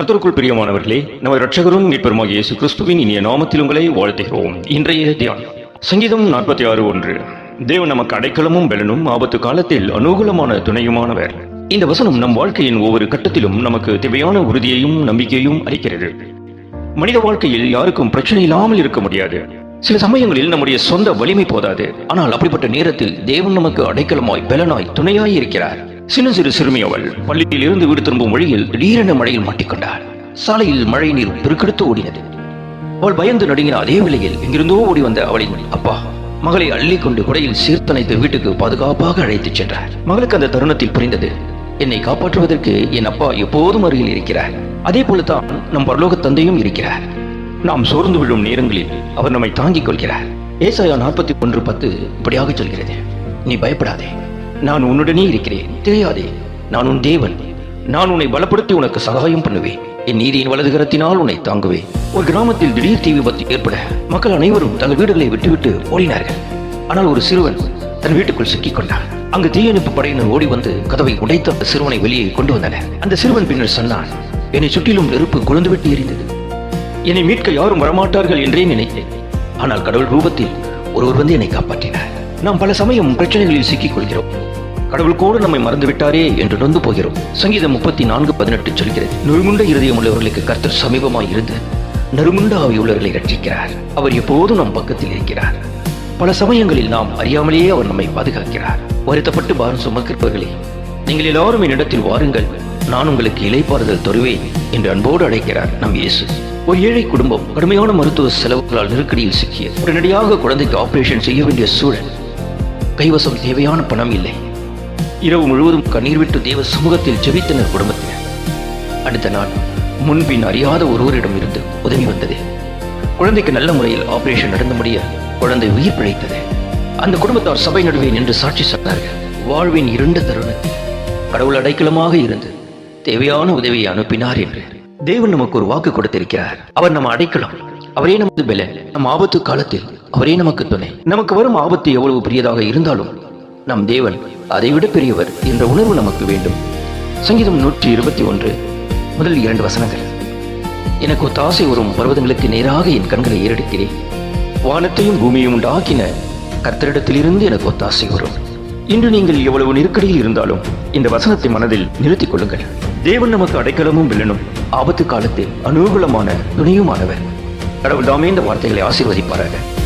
கர்த்தருக்குள் பிரியமானவர்களே நமது ரட்சகரும் மீட்பருமாகிய இயேசு கிறிஸ்துவின் இனிய நாமத்தில் உங்களை வாழ்த்துகிறோம். இன்றைய தியானம். சங்கீதம் நாற்பத்தி ஆறு ஒன்று. தேவன் நமக்கு அடைக்கலமும் பெலனும் ஆபத்து காலத்தில் அனுகூலமான துணையுமானவர். இந்த வசனம் நம் வாழ்க்கையின் ஒவ்வொரு கட்டத்திலும் நமக்கு தேவையான உறுதியையும் நம்பிக்கையும் அளிக்கிறது. மனித வாழ்க்கையில் யாருக்கும் பிரச்சனை இல்லாமல் இருக்க முடியாது. சில சமயங்களில் நம்முடைய சொந்த வலிமை போதாது. ஆனால் அப்படிப்பட்ட நேரத்தில் தேவன் நமக்கு அடைக்கலமாய் பலனாய் துணையாய் இருக்கிறார். சின்ன சிறு சிறுமி அவள் பள்ளியில் இருந்து வீடு திரும்பும் வழியில் திடீரென மழையில் மாட்டிக்கொண்டாள். சாலையில் மழை நீர் பெருக்கெடுத்து ஓடினது. அவள் பயந்து நடுங்கின அதே வேளையில் எங்கிருந்தோ ஓடி வந்த அவளின் அப்பா மகளை அள்ளி கொண்டு குடையில் சீர்த்தனைத்து வீட்டுக்கு பாதுகாப்பாக அழைத்துச் சென்றார். மகளுக்கு அந்த தருணத்தில் புரிந்தது. என்னை காப்பாற்றுவதற்கு என் அப்பா எப்போதும் அருகில் இருக்கிறார். அதே போலத்தான் நம் பரலோக தந்தையும் இருக்கிறார். நாம் சோர்ந்து விழும் நேரங்களில் அவர் நம்மை தாங்கிக் கொள்கிறார். ஏசாயா நாற்பத்தி ஒன்று பத்து இப்படியாக சொல்கிறது. நீ பயப்படாதே. நான் உன்னுடனே இருக்கிறேன். தெரியாதே நான் உன் தேவன். நான் உன்னை பலப்படுத்தி உனக்கு சகாயம் பண்ணுவேன். என் நீதியின் வலதுகரத்தினால் உன்னை தாங்குவேன். ஒரு கிராமத்தில் திடீர் தீ விபத்து ஏற்பட மக்கள் அனைவரும் தங்கள் வீடுகளை விட்டுவிட்டு ஓடினார்கள். ஆனால் ஒரு சிறுவன் தன் வீட்டுக்குள் சிக்கிக் கொண்டான். அங்கு தீயணைப்பு படையினர் ஓடி வந்து கதவை உடைத்து அந்த சிறுவனை வெளியே கொண்டு வந்தனர். அந்த சிறுவன் பின்னர் சொன்னான் என்னை சுற்றிலும் நெருப்பு கொழுந்துவிட்டு எரிந்தது. என்னை மீட்க யாரும் வரமாட்டார்கள் என்றே நினைத்தேன். ஆனால் கடவுள் ரூபத்தில் ஒருவர் வந்து என்னை காப்பாற்றினார். நாம் பல சமயம் பிரச்சனைகளில் சிக்கிக் கொள்கிறோம் கடவுள் கூட நம்மை மறந்து விட்டாரே என்று நொந்து போகிறோம். சங்கீதம் முப்பத்தி நான்கு பதினெட்டு சொல்கிறது நொறுங்குண்ட இருதயம் உள்ளவர்களுக்கு கர்த்தர் சமீபமாய் இருந்து நறுமுண்ட ஆவி உள்ளவர்களை ரட்சிக்கிறார் அவர் எப்போதும் நம் பக்கத்தில் இருக்கிறார். பல சமயங்களில் நாம் அறியாமலேயே அவர் நம்மை பாதுகாக்கிறார். வருத்தப்பட்டு பாரம் சுமக்கிறவர்களே நீங்கள் எல்லாரும் என்னிடத்தில் வாருங்கள். நான் உங்களுக்கு இலைப்பாறுதல் தருவேன் என்று அன்போடு அழைக்கிறார் நம் இயேசு. ஒரு ஏழை குடும்பம் கடுமையான மருத்துவ செலவுகளால் நெருக்கடியில் சிக்கியது. உடனடியாக குழந்தைக்கு ஆபரேஷன் செய்ய வேண்டிய சூழல் கைவசம் தேவையான பணம் இல்லை. இரவு முழுவதும் கண்ணீர் விட்டு தேவ சமூகத்தில் ஜெபித்தனர் குடும்பத்தினர். அடுத்த நாள் முன்பின் அறியாத ஒருவரிடம் இருந்து உதவி வந்தது. குழந்தைக்கு நல்ல முறையில் ஆபரேஷன் நடந்த முடிய குழந்தை உயிர் பிழைத்தது. அந்த குடும்பத்தார் சபை நடுவே நின்று சாட்சி சொன்னார்கள். வாழ்வின் இருண்ட தருணத்தில் கடவுள் அடைக்கலமாக இருந்து தேவையான உதவியை அனுப்பினார் என்று. தேவன் நமக்கு ஒரு வாக்கு கொடுத்திருக்கிறார். அவர் நம்ம அடைக்கலாம். அவரே நமது பெல நம் ஆபத்து காலத்தில் அவரே நமக்கு துணை. நமக்கு வரும் ஆபத்து எவ்வளவு பெரியதாக இருந்தாலும் நம் தேவன் அதைவிட பெரியவர் என்ற உணர்வு நமக்கு வேண்டும். சங்கீதம் நூற்றி இருபத்தி ஒன்று முதல் இரண்டு வசனங்கள். எனக்கு ஒத்தாசை வரும் பர்வதங்களுக்கு நேராக என் கண்களை ஏறெடுக்கிறேன். வானத்தையும் பூமியையும் உண்டாக்கின கர்த்தரிடத்திலிருந்து எனக்கு ஒத்தாசை வரும். இன்று நீங்கள் எவ்வளவு நெருக்கடியில் இருந்தாலும் இந்த வசனத்தை மனதில் நிறுத்திக் கொள்ளுங்கள். தேவன் நமக்கு அடைக்கலமும் வில்லனும் ஆபத்து காலத்தில் அனுகூலமான துணையுமானவர். கடவுள் தாமே இந்த வார்த்தைகளை ஆசீர்வதிப்பார்கள்